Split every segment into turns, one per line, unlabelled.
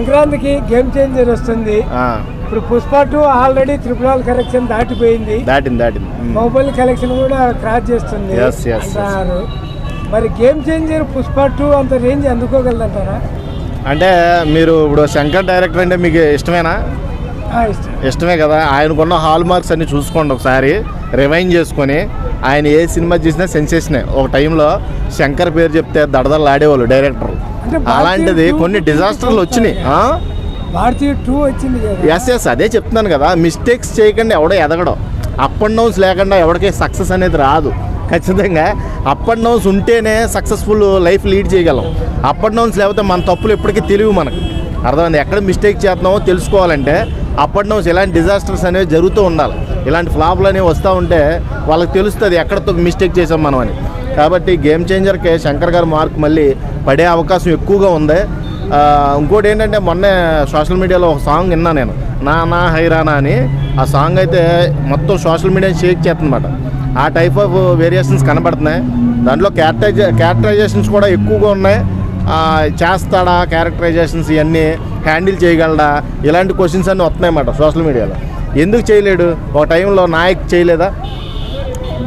సంక్రాంతికి game changer వస్తుంది. ఇప్పుడు Pushpa two already triple all collection దాటిపోయింది.
దాటింది దాటింది.
మొబైల్ కలెక్షన్ కూడా క్రాస్ చేస్తుంది. మరి గేమ్ చేంజర్ పుష్ప టూ అంత రేంజ్ అందుకోగలదంటారా?
అంటే మీరు ఇప్పుడు శంకర్ డైరెక్టర్ అంటే మీకు ఇష్టమేనా? ఇష్టమే కదా. ఆయనకున్న హాల్ మార్క్స్ అన్ని చూసుకోండి ఒకసారి. రివైండ్ చేసుకొని ఆయన ఏ సినిమా చేసినా సెన్సేషనే ఒక టైంలో శంకర్ పేరు చెప్తే దడదలు ఆడేవాళ్ళు డైరెక్టర్ అలాంటిది కొన్ని డిజాస్టర్లు వచ్చినాయి?
భారతీయ టూ వచ్చింది
ఎస్ ఎస్ అదే చెప్తున్నాను కదా. మిస్టేక్స్ చేయకుండా ఎవడో ఎదగడం. అప్ అండ్ డౌన్స్ లేకుండా ఎవరికి సక్సెస్ అనేది రాదు. ఖచ్చితంగా అప్ అండ్ డౌన్స్ ఉంటేనే సక్సెస్ఫుల్ లైఫ్ లీడ్ చేయగలం. అప్ అండ్ డౌన్స్ లేకపోతే మన తప్పులు ఎప్పటికీ తెలివి మనకు. అర్థమైంది? ఎక్కడ మిస్టేక్ చేస్తున్నామో తెలుసుకోవాలంటే అప్ అండ్ డౌన్స్ ఇలాంటి డిజాస్టర్స్ అనేవి జరుగుతూ ఉండాలి. ఇలాంటి ఫ్లాప్లు అనేవి వస్తూ ఉంటే వాళ్ళకి తెలుస్తుంది ఎక్కడ మిస్టేక్ చేసాం మనం అని. కాబట్టి గేమ్ చేంజర్కి శంకర్ గారి మార్క్ మళ్ళీ పడే అవకాశం ఎక్కువగా ఉంది. ఇంకోటి ఏంటంటే మొన్నే సోషల్ మీడియాలో ఒక సాంగ్ విన్నా నేను. నా నా హైరానా అని. ఆ సాంగ్ అయితే మొత్తం సోషల్ మీడియా షేక్ చేస్తుందన్నమాట. ఆ టైప్ ఆఫ్ వేరియేషన్స్ కనబడుతున్నాయి. దాంట్లో క్యారెక్టరైజే క్యారెక్టరైజేషన్స్ కూడా ఎక్కువగా ఉన్నాయి. చేస్తాడా క్యారెక్టరైజేషన్స్ ఇవన్నీ హ్యాండిల్ చేయగలడా? ఇలాంటి క్వశ్చన్స్ అన్నీ వస్తున్నాయి అన్నమాట సోషల్ మీడియాలో. ఎందుకు చేయలేడు? ఒక టైంలో నాయక్ చేయలేదా?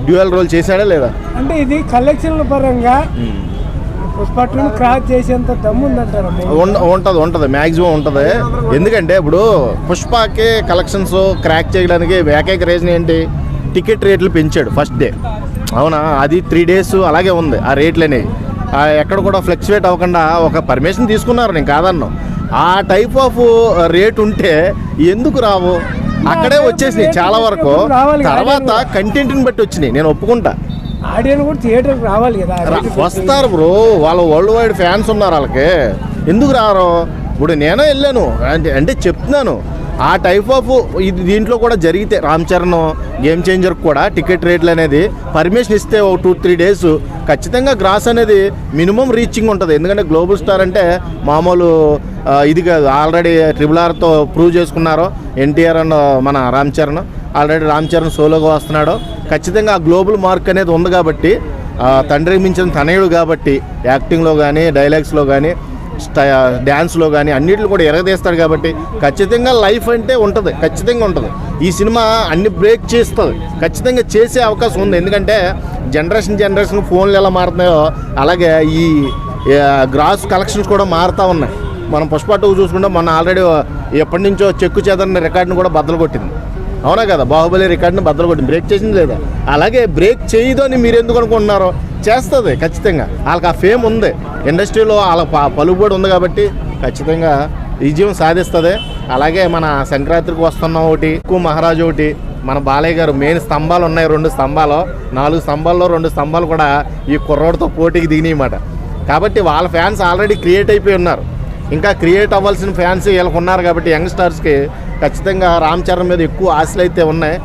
డ్యూయల్ రోల్ చేశాడా లేదా?
అంటే ఇది కలెక్షన్ల పరంగా టూ క్రాస్ చేసేంత దమ్ము ఉందంటారా
ఉంటుంది ఉంటుంది. మ్యాక్సిమం ఉంటుంది. ఎందుకంటే ఇప్పుడు పుష్పకి కలెక్షన్స్ క్రాక్ చేయడానికి ఏకైక రీజన్ ఏంటి? టికెట్ రేట్లు పెంచాడు ఫస్ట్ డే అవునా? అది త్రీ డేస్ అలాగే ఉంది ఆ రేట్లు అనేవి. ఎక్కడ కూడా ఫ్లక్చువేట్ అవ్వకుండా ఒక పర్మిషన్ తీసుకున్నారు నేను కాదన్ను. ఆ టైప్ ఆఫ్ రేట్ ఉంటే ఎందుకు రావు? అక్కడే వచ్చేసినాయి చాలా వరకు. తర్వాత కంటెంట్ని బట్టి వచ్చినాయి. నేను ఒప్పుకుంటా.
ఆడియన్స్ కూడా థియేటర్కి రావాలి కదా.
వస్తారు బ్రో. వాళ్ళ వరల్డ్ వైడ్ ఫ్యాన్స్ ఉన్నారు వాళ్ళకి. ఎందుకు రారు? ఇప్పుడు నేనే వెళ్ళాను. అంటే అంటే చెప్తున్నాను. ఆ టైప్ ఆఫ్ ఇది దీంట్లో కూడా జరిగితే రామ్ చరణ్ గేమ్ చేంజర్ కూడా టికెట్ రేట్లు అనేది పర్మిషన్ ఇస్తే ఒక టూ త్రీ డేస్ ఖచ్చితంగా గ్రాస్ అనేది మినిమం రీచింగ్ ఉంటుంది. ఎందుకంటే గ్లోబల్ స్టార్ అంటే మామూలు ఇది కాదు. ఆల్రెడీ ట్రిపుల్ ఆర్తో ప్రూవ్ చేసుకున్నారు. ఎన్టీఆర్ అండ్ మన రామ్ చరణ్. ఆల్రెడీ రామ్ చరణ్ సోలోగా వస్తున్నాడు. ఖచ్చితంగా ఆ గ్లోబల్ మార్క్ అనేది ఉంది కాబట్టి తండ్రికి మించిన తనయుడు కాబట్టి యాక్టింగ్లో కానీ డైలాగ్స్లో కానీ స్టై డ్యాన్స్లో కానీ అన్నిటిలో కూడా ఎరగదీస్తాడు కాబట్టి ఖచ్చితంగా లైఫ్ అంటే ఉంటుంది ఖచ్చితంగా ఉంటుంది. ఈ సినిమా అన్ని బ్రేక్ చేస్తుంది ఖచ్చితంగా చేసే అవకాశం ఉంది. ఎందుకంటే జనరేషన్ జనరేషన్ ఫోన్లు ఎలా మారుతున్నాయో అలాగే ఈ గ్రాస్ కలెక్షన్స్ కూడా మారుతూ ఉన్నాయి. మనం పుష్ప టూ చూసుకుంటే మొన్న ఆల్రెడీ ఎప్పటి నుంచో చెక్కు చెదరని రికార్డుని కూడా బద్దలు కొట్టింది. అవునా కదా? బాహుబలి రికార్డుని బద్దలు కొట్టింది బ్రేక్ చేసింది లేదా? అలాగే బ్రేక్ చేయదు అని మీరు ఎందుకు అనుకుంటున్నారో చేస్తుంది ఖచ్చితంగా. వాళ్ళకి ఆ ఫేమ్ ఉంది. ఇండస్ట్రీలో వాళ్ళ ప- పలుకుబడి ఉంది కాబట్టి ఖచ్చితంగా విజయం సాధిస్తుంది. అలాగే మన సంక్రాంతికి వస్తున్న ఒకటి ఎక్కువ మహారాజు ఒకటి మన బాలయ్య గారు మెయిన్ స్తంభాలు ఉన్నాయి రెండు స్తంభాలు. నాలుగు స్తంభాల్లో రెండు స్తంభాలు కూడా ఈ కుర్రోడితో పోటీకి దిగినాయి కాబట్టి వాళ్ళ ఫ్యాన్స్ ఆల్రెడీ క్రియేట్ అయిపోయి ఉన్నారు. ఇంకా క్రియేట్ అవ్వాల్సిన ఫ్యాన్స్ వీళ్ళకు ఉన్నారు కాబట్టి యంగ్ స్టార్స్కి ఖచ్చితంగా రామ్ చరణ్ మీద ఎక్కువ ఆశలు అయితే ఉన్నాయి.